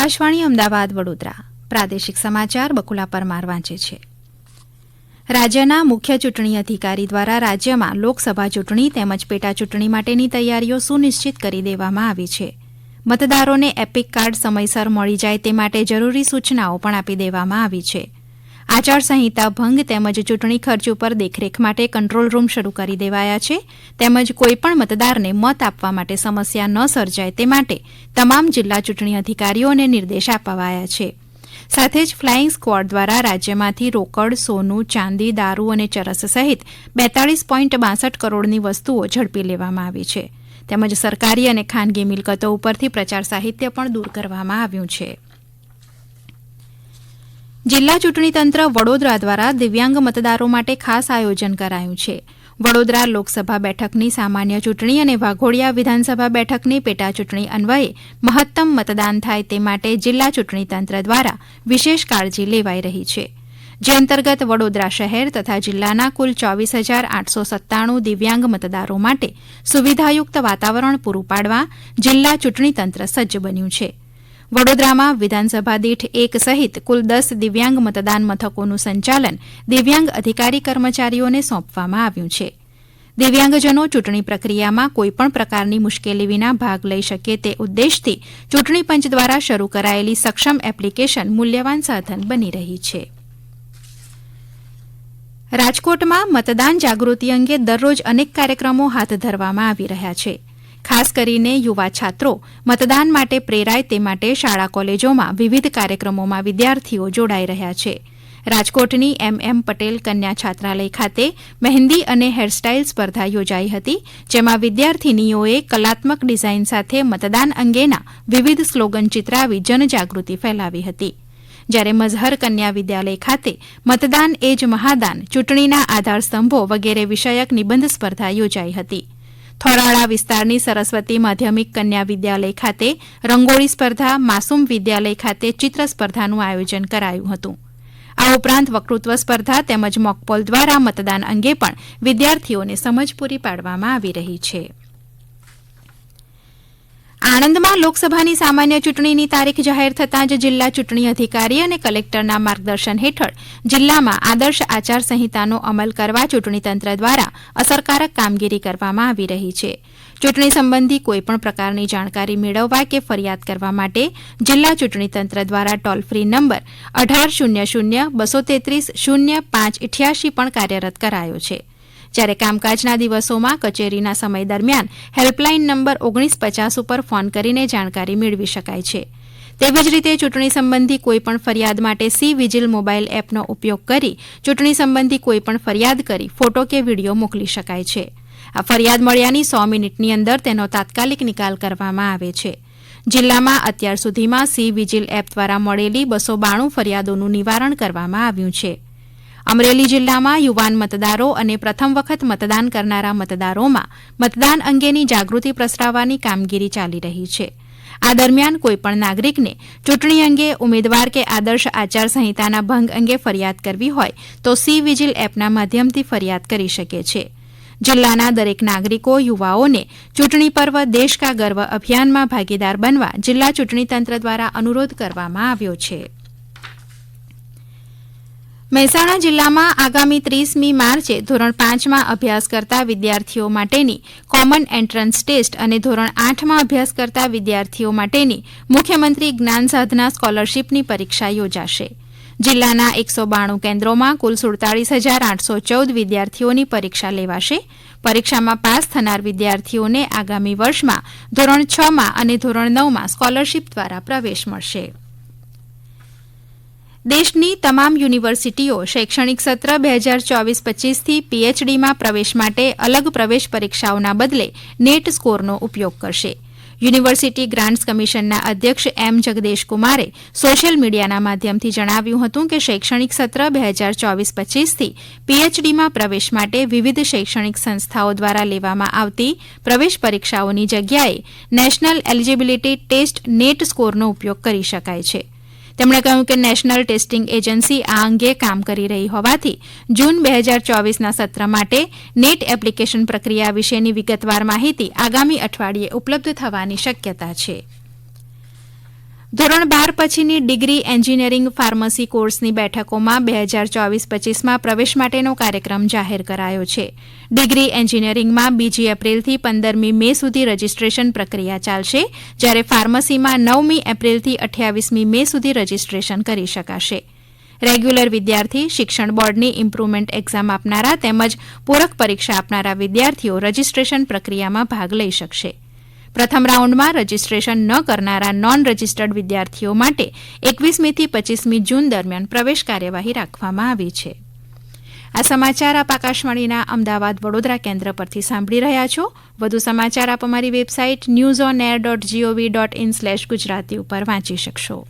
આકાશવાણી અમદાવાદ, વડોદરા. પ્રાદેશિક સમાચાર બકુલા પરમાર વાંચે છે. રાજ્યના મુખ્ય ચૂંટણી અધિકારી દ્વારા રાજ્યમાં લોકસભા ચૂંટણી તેમજ પેટા ચૂંટણી માટેની તૈયારીઓ સુનિશ્ચિત કરી દેવામાં આવી છે. મતદારોને એપિક કાર્ડ સમયસર મળી જાય તે માટે જરૂરી સૂચનાઓ પણ આપી દેવામાં આવી છે. આચારસંહિતા ભંગ તેમજ ચૂંટણી ખર્ચ ઉપર દેખરેખ માટે કંટ્રોલ રૂમ શરૂ કરી દેવાયા છે. તેમજ કોઈપણ મતદારને મત આપવા માટે સમસ્યા ન સર્જાય તે માટે તમામ જિલ્લા ચૂંટણી અધિકારીઓને નિર્દેશ અપાવાયા છે. સાથે જ ફ્લાઇંગ સ્ક્વોડ દ્વારા રાજ્યમાંથી રોકડ, સોનું, ચાંદી, દારૂ અને ચરસ સહિત બેતાળીસ પોઈન્ટ બાસઠ કરોડની વસ્તુઓ ઝડપી લેવામાં આવી છે. તેમજ સરકારી અને ખાનગી મિલકતો ઉપરથી પ્રચાર સાહિત્ય પણ દૂર કરવામાં આવ્યું છે. જિલ્લા ચૂંટણી તંત્ર વડોદરા દ્વારા દિવ્યાંગ મતદારો માટે ખાસ આયોજન કરાયું છે. વડોદરા લોકસભા બેઠકની સામાન્ય ચૂંટણી અને વાઘોડિયા વિધાનસભા બેઠકની પેટા ચૂંટણી અન્વયે મહત્તમ મતદાન થાય તે માટે જિલ્લા ચૂંટણી તંત્ર દ્વારા વિશેષ કાળજી લેવાઈ રહી છે. જે અંતર્ગત વડોદરા શહેર તથા જિલ્લાના કુલ ચોવીસ હજાર આઠસો સત્તાણું દિવ્યાંગ મતદારો માટે સુવિધાયુક્ત વાતાવરણ પૂરું પાડવા જિલ્લા ચૂંટણી તંત્ર સજ્જ બન્યું છે. વડોદરામાં વિધાનસભા દીઠ એક સહિત કુલ દસ દિવ્યાંગ મતદાન મથકોનું સંચાલન દિવ્યાંગ અધિકારી કર્મચારીઓને સોંપવામાં આવ્યું છે. દિવ્યાંગજનો ચૂંટણી પ્રક્રિયામાં કોઈપણ પ્રકારની મુશ્કેલી વિના ભાગ લઈ શકે તે ઉદ્દેશથી ચૂંટણી પંચ દ્વારા શરૂ કરાયેલી સક્ષમ એપ્લિકેશન મૂલ્યવાન સાધન બની રહી છે. રાજકોટમાં મતદાન જાગૃતિ અંગે દરરોજ અનેક કાર્યક્રમો હાથ ધરવામાં આવી રહ્યા છે. ખાસ કરીને યુવા છાત્રો. મતદાન માટે પ્રેરાય તે માટે શાળા કોલેજોમાં વિવિધ કાર્યક્રમોમાં વિદ્યાર્થીઓ જોડાઈ રહ્યા છે. રાજકોટની એમ એમ પટેલ કન્યા છાત્રાલય ખાતે મહેંદી અને હેરસ્ટાઇલ સ્પર્ધા યોજાઈ હતી, જેમાં વિદ્યાર્થીનીઓએ કલાત્મક ડિઝાઇન સાથે મતદાન અંગેના વિવિધ સ્લોગન ચિત્રાવી જનજાગૃતિ ફેલાવી હતી. જ્યારે મઝહર કન્યા વિદ્યાલય ખાતે મતદાન એ જ મહાદાન, ચૂંટણીના આધારસ્તંભો વગેરે વિષયક નિબંધ સ્પર્ધા યોજાઈ હતી. થોરાળા વિસ્તારની સરસ્વતી માધ્યમિક કન્યા વિદ્યાલય ખાતે રંગોળી સ્પર્ધા, માસૂમ વિદ્યાલય ખાતે ચિત્ર સ્પર્ધાનું આયોજન કરાયું હતું. આ ઉપરાંત વકૃત્વ સ્પર્ધા તેમજ મોકપોલ દ્વારા મતદાન અંગે પણ વિદ્યાર્થીઓને સમજ પૂરી પાડવામાં આવી રહી છે. આણંદમાં લોકસભાની સામાન્ય ચૂંટણીની તારીખ જાહેર થતાં જ જિલ્લા ચૂંટણી અધિકારી અને કલેક્ટરના માર્ગદર્શન હેઠળ જિલ્લામાં આદર્શ આચારસંહિતાનો અમલ કરવા ચૂંટણી તંત્ર દ્વારા અસરકારક કામગીરી કરવામાં આવી રહી છે. ચૂંટણી સંબંધી કોઈપણ પ્રકારની જાણકારી મેળવવા કે ફરિયાદ કરવા માટે જિલ્લા ચૂંટણી તંત્ર દ્વારા ટોલ ફ્રી નંબર અઢાર શૂન્ય શૂન્ય બસો તેત્રીસ શૂન્ય પાંચ ઇઠ્યાસી પણ કાર્યરત કરાયો છે. જ્યારે કામકાજના દિવસોમાં કચેરીના સમય દરમિયાન હેલ્પલાઇન નંબર ઓગણીસ પચાસ ઉપર ફોન કરીને જાણકારી મેળવી શકાય છે. તેવી જ રીતે ચૂંટણી સંબંધી કોઈપણ ફરિયાદ માટે સી વિજિલ મોબાઈલ એપનો ઉપયોગ કરી ચૂંટણી સંબંધી કોઈપણ ફરિયાદ કરી ફોટો કે વીડિયો મોકલી શકાય છે. આ ફરિયાદ મળ્યાની સો મિનિટની અંદર તેનો તાત્કાલિક નિકાલ કરવામાં આવે છે. જિલ્લામાં અત્યાર સુધીમાં સી વિજિલ એપ દ્વારા મળેલી બસો બાણું ફરિયાદોનું નિવારણ કરવામાં આવ્યું છે. અમરેલી જિલ્લામાં યુવાન મતદારો અને પ્રથમ વખત મતદાન કરનારા મતદારોમાં મતદાન અંગેની જાગૃતિ પ્રસરાવવાની કામગીરી ચાલી રહી છે. આ દરમિયાન કોઈપણ નાગરિકને ચૂંટણી અંગે ઉમેદવાર કે આદર્શ આચારસંહિતાના ભંગ અંગે ફરિયાદ કરવી હોય તો સી વિજિલ એપના માધ્યમથી ફરિયાદ કરી શકે છે. જિલ્લાના દરેક નાગરિકો, યુવાઓને ચૂંટણી પર્વ દેશ કા ગર્વ અભિયાનમાં ભાગીદાર બનવા જિલ્લા ચૂંટણી તંત્ર દ્વારા અનુરોધ કરવામાં આવ્યો છે. મહેસાણા જિલ્લામાં આગામી ત્રીસમી માર્ચે ધોરણ પાંચમાં અભ્યાસ કરતા વિદ્યાર્થીઓ માટેની કોમન એન્ટ્રન્સ ટેસ્ટ અને ધોરણ આઠમાં અભ્યાસ કરતા વિદ્યાર્થીઓ માટેની મુખ્યમંત્રી જ્ઞાન સાધના સ્કોલરશીપની પરીક્ષા યોજાશે. જિલ્લાના એકસો બાણું કેન્દ્રોમાં કુલ સુડતાળીસ હજાર આઠસો ચૌદ વિદ્યાર્થીઓની પરીક્ષા લેવાશે. પરીક્ષામાં પાસ થનાર વિદ્યાર્થીઓને આગામી વર્ષમાં ધોરણ છમાં અને ધોરણ નવમાં સ્કોલરશીપ દ્વારા પ્રવેશ મળશે. દેશની તમામ યુનિવર્સિટીઓ શૈક્ષણિક સત્ર બે હજાર ચોવીસ પચીસથી પીએચડીમાં પ્રવેશ માટે અલગ પ્રવેશ પરીક્ષાઓના બદલે નેટ સ્કોરનો ઉપયોગ કરશે. યુનિવર્સિટી ગ્રાન્ટ્સ કમિશનના અધ્યક્ષ એમ જગદેશકુમારે સોશિયલ મીડિયાના માધ્યમથી જણાવ્યું હતું કે શૈક્ષણિક સત્ર બે હજાર ચોવીસ પચ્ચીસથી પીએચડીમાં પ્રવેશ માટે વિવિધ શૈક્ષણિક સંસ્થાઓ દ્વારા લેવામાં આવતી પ્રવેશ પરીક્ષાઓની જગ્યાએ નેશનલ એલિજિબિલિટી ટેસ્ટ નેટ સ્કોરનો ઉપયોગ કરી શકાય છે. તેમણે કહ્યું કે નેશનલ ટેસ્ટિંગ એજન્સી આ અંગે કામ કરી રહી હોવાથી જૂન બે હજાર ચોવીસના સત્ર માટે નેટ એપ્લિકેશન પ્રક્રિયા વિશેની વિગતવાર માહિતી આગામી અઠવાડિયે ઉપલબ્ધ થવાની શક્યતા છે. ધોરણ બાર પછીની ડિગ્રી એન્જિનિયરિંગ ફાર્મસી કોર્સની બેઠકોમાં બે હજાર ચોવીસ પચીસમાં પ્રવેશ માટેનો કાર્યક્રમ જાહેર કરાયો છે. ડિગ્રી એન્જિનિયરિંગમાં બીજી એપ્રિલથી પંદરમી મે સુધી રજીસ્ટ્રેશન પ્રક્રિયા ચાલશે, જ્યારે ફાર્મસીમાં નવમી એપ્રિલથી અઠ્યાવીસમી મે સુધી રજીસ્ટ્રેશન કરી શકાશે. રેગ્યુલર વિદ્યાર્થી શિક્ષણ બોર્ડની ઇમ્પ્રુવમેન્ટ એક્ઝામ આપનારા તેમજ પૂરક પરીક્ષા આપનારા વિદ્યાર્થીઓ રજીસ્ટ્રેશન પ્રક્રિયામાં ભાગ લઈ શકશે. પ્રથમ રાઉન્ડમાં રજીસ્ટ્રેશન ન કરનારા નોન રજિસ્ટર્ડ વિદ્યાર્થીઓ માટે એકવીસમીથી પચીસમી જૂન દરમિયાન પ્રવેશ કાર્યવાહી રાખવામાં આવી છે. આ સમાચાર આપ આકાશવાણીના અમદાવાદ વડોદરા કેન્દ્ર પરથી સાંભળી રહ્યા છો. વધુ સમાચાર આપ અમારી website news on air dot GOV dot in slash Gujarati ઉપર વાંચી શકશો.